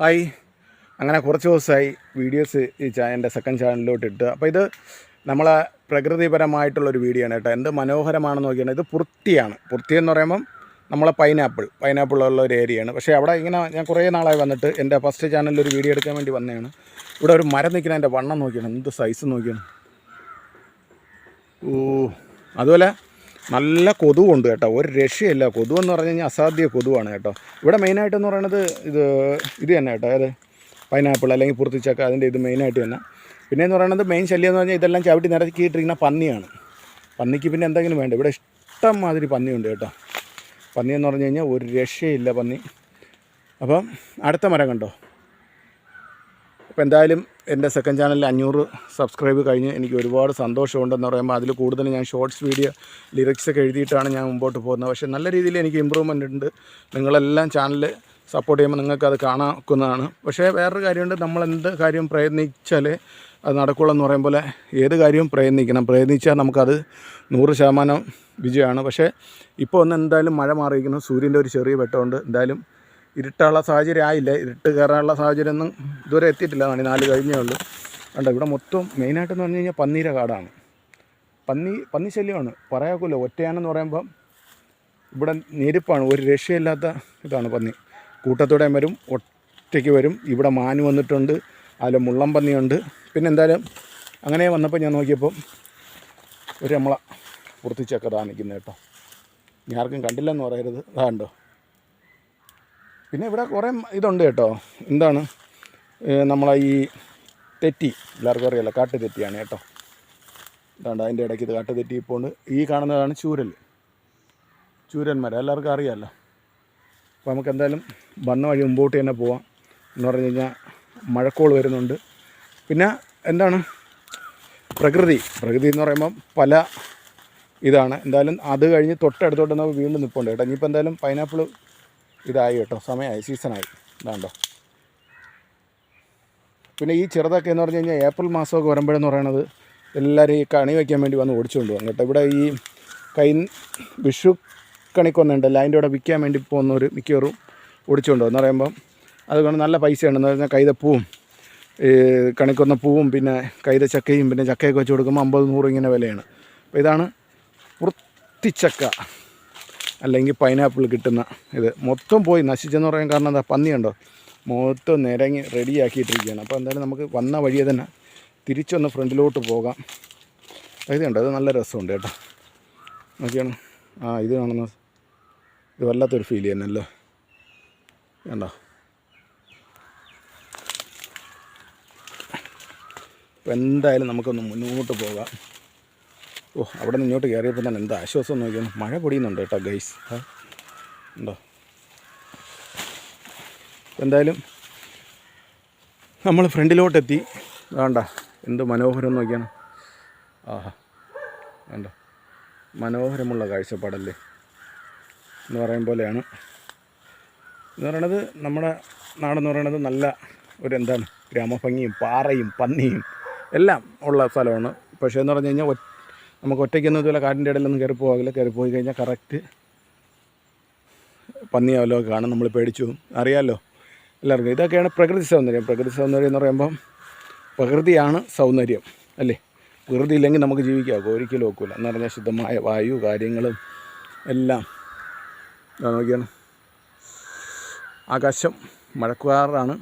Hi. അങ്ങനെ കുറച്ച് ദിവസമായി വീഡിയോസ് ഈ ചാ എന്റെ സെക്കൻഡ് ചാനലിലോട്ട് ഇട്ട്. അപ്പോൾ ഇത് നമ്മളെ പ്രകൃതിപരമായിട്ടുള്ളൊരു വീഡിയോ ആണ് കേട്ടോ. എന്ത് മനോഹരമാണെന്ന് നോക്കിയാണ് ഇത് പുർത്തിയാണ്. പുർത്തി എന്ന് പറയുമ്പം നമ്മളെ പൈനാപ്പിൾ പൈനാപ്പിൾ ഉള്ള ഒരു ഏരിയയാണ് പക്ഷേ അവിടെ ഇങ്ങനെ ഞാൻ കുറേ നാളായി വന്നിട്ട് എന്റെ ഫസ്റ്റ് ചാനലിൽ ഒരു വീഡിയോ എടുക്കാൻ വേണ്ടി വന്നതാണ്. ഇവിടെ ഒരു മരം നിൽക്കുന്ന എന്റെ വണ്ണം നോക്കിയാണ് എന്ത് സൈസ് നോക്കിയാണ്. ഓ അതുപോലെ നല്ല കൊതുവുണ്ട് കേട്ടോ. ഒരു രക്ഷയില്ല. കൊതുവെന്ന് പറഞ്ഞു കഴിഞ്ഞാൽ അസാധ്യ കൊതുവാണ് കേട്ടോ. ഇവിടെ മെയിനായിട്ടെന്ന് പറയുന്നത് ഇത് ഇത് തന്നെ കേട്ടോ. അതായത് പൈനാപ്പിൾ അല്ലെങ്കിൽ പുറത്തിച്ചക്ക അതിന്റെ ഇത് മെയിനായിട്ട് തന്നെ. പിന്നെ എന്ന് പറയുന്നത് മെയിൻ ശല്യം എന്ന് പറഞ്ഞാൽ ഇതെല്ലാം ചവിട്ടി നിരക്കിയിട്ടിരിക്കുന്ന പന്നിയാണ്. പന്നിക്ക് പിന്നെ എന്തെങ്കിലും വേണ്ട? ഇവിടെ ഇഷ്ടം മാതിരി പന്നിയുണ്ട് കേട്ടോ. പന്നി എന്ന് പറഞ്ഞു കഴിഞ്ഞാൽ ഒരു രക്ഷയില്ല പന്നി. അപ്പം അടുത്ത മരം കണ്ടോ? അപ്പോൾ എന്തായാലും എന്റെ സെക്കൻഡ് ചാനലിൽ അഞ്ഞൂറ് സബ്സ്ക്രൈബ് കഴിഞ്ഞ് എനിക്ക് ഒരുപാട് സന്തോഷമുണ്ടെന്ന് പറയുമ്പോൾ അതിൽ കൂടുതൽ ഞാൻ ഷോർട്സ് വീഡിയോ ലിറിക്സ് ഒക്കെ എഴുതിയിട്ടാണ് ഞാൻ മുമ്പോട്ട് പോകുന്നത്. പക്ഷേ നല്ല രീതിയിൽ എനിക്ക് ഇമ്പ്രൂവ്മെന്റ് ഉണ്ട്. നിങ്ങളെല്ലാം ചാനൽ സപ്പോർട്ട് ചെയ്യുമ്പോൾ നിങ്ങൾക്ക് അത് കാണാക്കുന്നതാണ്. പക്ഷേ വേറൊരു കാര്യമുണ്ട്. നമ്മൾ എന്ത് കാര്യം പ്രയത്നിച്ചാലേ അത് നടക്കുള്ളൂ എന്ന് പറയുമ്പോൾ ഏത് കാര്യവും പ്രയത്നിക്കണം. പ്രയത്നിച്ചാൽ നമുക്കത് നൂറ് ശതമാനം വിജയമാണ്. പക്ഷേ ഇപ്പോൾ ഒന്ന് എന്തായാലും മഴ മാറിയിരിക്കുന്നു. സൂര്യന്റെ ഒരു ചെറിയ വെട്ടമുണ്ട്. എന്തായാലും ഇരുട്ടാനുള്ള സാഹചര്യം ആയില്ല. ഇരുട്ട് കയറാനുള്ള സാഹചര്യം ഒന്നും ഇതുവരെ എത്തിയിട്ടില്ല. മണി നാല് കഴിഞ്ഞേ ഉള്ളൂ. കണ്ടോ ഇവിടെ മൊത്തം മെയിനായിട്ടെന്ന് പറഞ്ഞു കഴിഞ്ഞാൽ പന്നീര കാടാണ്. പന്നി പന്നി ശല്യമാണ്. പറയാക്കില്ല ഒറ്റയാനെന്ന് പറയുമ്പം ഇവിടെ ഞെരുപ്പാണ്. ഒരു രക്ഷയില്ലാത്ത ഇതാണ് പന്നി. കൂട്ടത്തോടെ വരും ഒറ്റയ്ക്ക് വരും. ഇവിടെ മാന് വന്നിട്ടുണ്ട്. അതിൽ മുള്ളം പന്നിയുണ്ട്. പിന്നെ എന്തായാലും അങ്ങനെ വന്നപ്പോൾ ഞാൻ നോക്കിയപ്പം ഒരു നമ്മളെ ഇതാ നിൽക്കുന്നത് കേട്ടോ. ഇനി ആർക്കും കണ്ടില്ലെന്ന് പറയരുത്. അതാണ്ടോ പിന്നെ ഇവിടെ കുറേ ഇതുണ്ട് കേട്ടോ. എന്താണ്? നമ്മളെ ഈ തെറ്റി എല്ലാവർക്കും അറിയാലോ കാട്ടു തെറ്റിയാണ് കേട്ടോ. ഇതാണ്ട് അതിന്റെ ഇടയ്ക്ക് ഇത് കാട്ടു തെറ്റി ഇപ്പോൾ ഈ കാണുന്നതാണ് ചൂരൽ. ചൂരന്മാർ എല്ലാവർക്കും അറിയാമല്ലോ അപ്പോൾ നമുക്ക് എന്തായാലും വന്ന വഴി മുമ്പോട്ട് തന്നെ പോവാം. എന്ന് പറഞ്ഞു കഴിഞ്ഞാൽ മഴക്കോൾ വരുന്നുണ്ട്. പിന്നെ എന്താണ്? പ്രകൃതി. പ്രകൃതി എന്ന് പറയുമ്പം പല ഇതാണ്. എന്തായാലും അത് കഴിഞ്ഞ് തൊട്ടടുത്തോട്ട് നമുക്ക് വീണ്ടും നിൽപ്പുണ്ട് കേട്ടോ. ഇനിയിപ്പോൾ എന്തായാലും പൈനാപ്പിൾ ഇതായി കേട്ടോ. സമയമായി. സീസണായി. ഇതാണ്ടോ. പിന്നെ ഈ ചെറുതൊക്കെ എന്ന് പറഞ്ഞു കഴിഞ്ഞാൽ ഏപ്രിൽ മാസമൊക്കെ വരുമ്പോഴെന്ന് പറയണത് എല്ലാവരും ഈ കണി വയ്ക്കാൻ വേണ്ടി വന്ന് ഓടിച്ചുകൊണ്ട് പോകും കേട്ടോ. ഇവിടെ ഈ കൈ വിഷു കണിക്കൊന്നുണ്ടല്ലോ അതിന്റെ കൂടെ വിൽക്കാൻ വേണ്ടി പോകുന്നവർ മിക്കവാറും ഓടിച്ചുകൊണ്ട് പോകും. എന്ന് പറയുമ്പം അതുകൊണ്ട് നല്ല പൈസയാണ് എന്ന് പറഞ്ഞാൽ കൈതപ്പൂവും പൂവും കണിക്കൊന്ന പൂവും പിന്നെ കൈത ചക്കയും പിന്നെ ചക്കയൊക്കെ വെച്ച് കൊടുക്കുമ്പോൾ അമ്പത് നൂറ് ഇങ്ങനെ വിലയാണ്. അപ്പോൾ ഇതാണ് വൃത്തിച്ചക്ക. അല്ലെങ്കിൽ പൈനാപ്പിൾ കിട്ടുന്ന ഇത്. മൊത്തം പോയി നശിച്ചെന്ന് പറയാൻ കാരണം എന്താ? പന്നിയുണ്ടോ മൊത്തം നിരങ്ങി റെഡിയാക്കിയിട്ടിരിക്കുകയാണ് അപ്പോൾ എന്തായാലും നമുക്ക് വന്ന വഴിയെ തന്നെ തിരിച്ചൊന്ന് ഫ്രണ്ടിലോട്ട് പോകാം. ഇത് കണ്ടോ? അത് നല്ല രസമുണ്ട് കേട്ടോ. നോക്കിയാണ്. ആ ഇത് കാണുന്ന ഇത് വല്ലാത്തൊരു ഫീൽ ചെയ്യുന്നല്ലോ. കണ്ടോ? അപ്പോൾ എന്തായാലും നമുക്കൊന്ന് മുന്നോട്ട് പോകാം. ഓ അവിടെ നിന്ന് ഇങ്ങോട്ട് കയറിയപ്പോൾ തന്നെ എന്താ ആശ്വാസം നോക്കിയാണ് മഴ പൊടിയുന്നുണ്ട് കേട്ടോ ഗൈസ് ഉണ്ടോ? എന്തായാലും നമ്മൾ ഫ്രണ്ടിലോട്ടെത്തി. വേണ്ട എന്ത് മനോഹരം നോക്കിയാണ്. ആഹാ വേണ്ട മനോഹരമുള്ള കാഴ്ചപ്പാടല്ലേ? എന്ന് പറയും പോലെയാണ്. എന്ന് പറയണത് നമ്മുടെ നാടെന്ന് പറയണത് നല്ല ഒരു എന്താണ്? ഗ്രാമഭംഗിയും പാറയും പന്നിയും എല്ലാം ഉള്ള സ്ഥലമാണ്. പക്ഷേ എന്ന് പറഞ്ഞു കഴിഞ്ഞാൽ നമുക്ക് ഒറ്റയ്ക്കൊന്നും ഇതുപോലെ കാടിന്റെ ഇടയിലൊന്നും കയറി പോകില്ല കയറി പോയി കഴിഞ്ഞാൽ കറക്റ്റ് പന്നിയാവല്ലോ കാണും നമ്മൾ പേടിച്ചു. അറിയാമല്ലോ എല്ലാവർക്കും. ഇതൊക്കെയാണ് പ്രകൃതി സൗന്ദര്യം. പ്രകൃതി സൗന്ദര്യം എന്ന് പറയുമ്പം പ്രകൃതിയാണ് സൗന്ദര്യം അല്ലേ? പ്രകൃതി ഇല്ലെങ്കിൽ നമുക്ക് ജീവിക്കാം. ഒരിക്കലും ഒക്കില്ല. എന്ന് പറഞ്ഞാൽ ശുദ്ധമായ വായു കാര്യങ്ങളും എല്ലാം. നോക്കിയാണ്. ആകാശം മഴക്കാറാണ്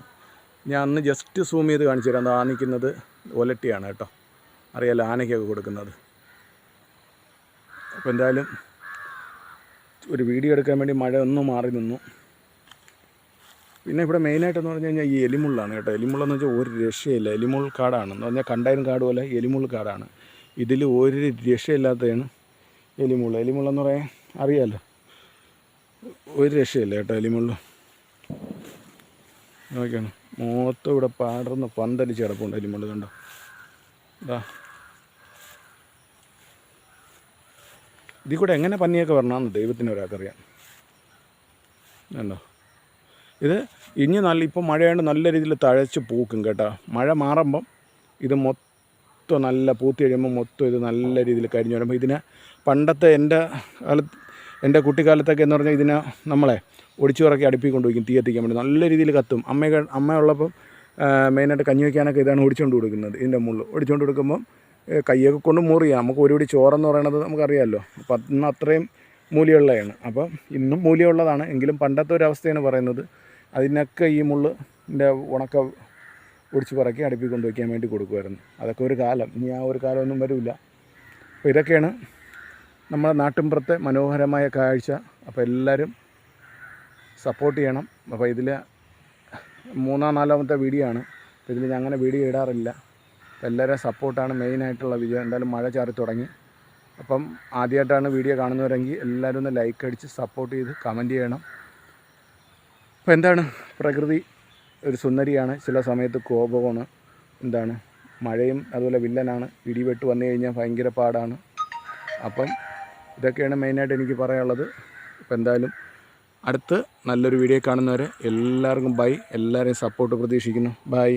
ഞാൻ അന്ന് ജസ്റ്റ് സൂം ചെയ്ത് കാണിച്ചു തരാം. ആ നിൽക്കുന്നത് ഒലട്ടിയാണ് കേട്ടോ. അറിയാലോ ആനയ്ക്കൊക്കെ കൊടുക്കുന്നത്. അപ്പോൾ എന്തായാലും ഒരു വീഡിയോ എടുക്കാൻ വേണ്ടി മഴ ഒന്ന് മാറി നിന്നു. പിന്നെ ഇവിടെ മെയിനായിട്ടെന്ന് പറഞ്ഞു കഴിഞ്ഞാൽ ഈ എലിമുള്ളാണ് കേട്ടോ. എലിമുള്ളെന്ന് വെച്ചാൽ ഒരു രക്ഷയില്ല. എലിമുൾ കാടാണ്. എന്ന് പറഞ്ഞാൽ കണ്ടായിരം കാട് പോലെ എലിമുൾ കാടാണ്. ഇതിൽ ഒരു രക്ഷയില്ലാത്തതാണ് എലിമുള്ള. എലിമുള്ളെന്ന് പറയാൻ അറിയാമല്ലോ ഒരു രക്ഷയില്ല കേട്ടോ എലിമുള്ള. നോക്കിയാണ് മൊത്തം ഇവിടെ പാടർന്ന് പന്തലിച്ച് കിടപ്പുണ്ട് എലിമുള്ള കണ്ടോ. ഇതാ ഇതിൽ കൂടെ എങ്ങനെ പന്നിയൊക്കെ വരണമെന്ന് ദൈവത്തിന് ഒരാൾക്കറിയാം. കണ്ടോ? ഇത് ഇനി നല്ല ഇപ്പം മഴയായിട്ട് നല്ല രീതിയിൽ തഴച്ച് പൂക്കും കേട്ടോ. മഴ മാറുമ്പം ഇത് മൊത്തം നല്ല പൂത്തി കഴിയുമ്പോൾ മൊത്തം ഇത് നല്ല രീതിയിൽ കരിഞ്ഞു വരുമ്പോൾ ഇതിനെ പണ്ടത്തെ എന്റെ കാലത്ത് എന്റെ കുട്ടിക്കാലത്തൊക്കെ എന്ന് പറഞ്ഞാൽ ഇതിനെ നമ്മളെ ഒടിച്ചു പറക്കി അടുപ്പിക്കൊണ്ട് വയ്ക്കും തീ എത്തിക്കാൻ വേണ്ടി. നല്ല രീതിയിൽ കത്തും. അമ്മ അമ്മ ഉള്ളപ്പം മെയിനായിട്ട് കഞ്ഞി വയ്ക്കാനൊക്കെ ഇതാണ് ഒടിച്ചുകൊണ്ട് കൊടുക്കുന്നത് ഇതിന്റെ മുകളിൽ. ഒടിച്ചുകൊണ്ട് കൊടുക്കുമ്പം കയ്യൊക്കെ കൊണ്ട് മുറിയാം നമുക്ക് ഒരു പിടി ചോറെന്ന് പറയണത് നമുക്കറിയാമല്ലോ അപ്പം അന്ന് അത്രയും മൂല്യമുള്ളതാണ് അപ്പം ഇന്നും മൂല്യമുള്ളതാണ് എങ്കിലും പണ്ടത്തെ ഒരു അവസ്ഥയാണ് പറയുന്നത്. അതിനൊക്കെ ഈ മുള്ളിന്റെ ഉണക്ക ഒടിച്ച് പറക്കി അടുപ്പിൽ കൊണ്ട് വയ്ക്കാൻ വേണ്ടി കൊടുക്കുമായിരുന്നു. അതൊക്കെ ഒരു കാലം. ഇനി ആ ഒരു കാലമൊന്നും വരില്ല അപ്പോൾ ഇതൊക്കെയാണ് നമ്മുടെ നാട്ടിൻപുറത്തെ മനോഹരമായ കാഴ്ച. അപ്പോൾ എല്ലാവരും സപ്പോർട്ട് ചെയ്യണം. അപ്പോൾ ഇതിൽ മൂന്നാം നാലാമത്തെ വീഡിയോ ആണ്. അപ്പോൾ ഇതിൽ ഞാൻ അങ്ങനെ വീഡിയോ ഇടാറില്ല. അപ്പോൾ സപ്പോർട്ടാണ് മെയിനായിട്ടുള്ള വിജയം. എന്തായാലും മഴ ചാറി തുടങ്ങി. അപ്പം ആദ്യമായിട്ടാണ് വീഡിയോ കാണുന്നവരെങ്കിൽ എല്ലാവരും ഒന്ന് ലൈക്ക് അടിച്ച് സപ്പോർട്ട് ചെയ്ത് കമന്റ് ചെയ്യണം. അപ്പോൾ എന്താണ്? പ്രകൃതി ഒരു സുന്ദരിയാണ്. ചില സമയത്ത് കോപമാണ്. എന്താണ്? മഴയും അതുപോലെ വില്ലനാണ്. ഇടിവെട്ട് വന്നു കഴിഞ്ഞാൽ ഭയങ്കര പാടാണ്. അപ്പം ഇതൊക്കെയാണ് മെയിനായിട്ട് എനിക്ക് പറയാനുള്ളത്. അപ്പോൾ എന്തായാലും അടുത്ത് നല്ലൊരു വീഡിയോ കാണുന്നവരെ എല്ലാവർക്കും ബൈ എല്ലാവരെയും സപ്പോർട്ട് പ്രതീക്ഷിക്കുന്നു. ബൈ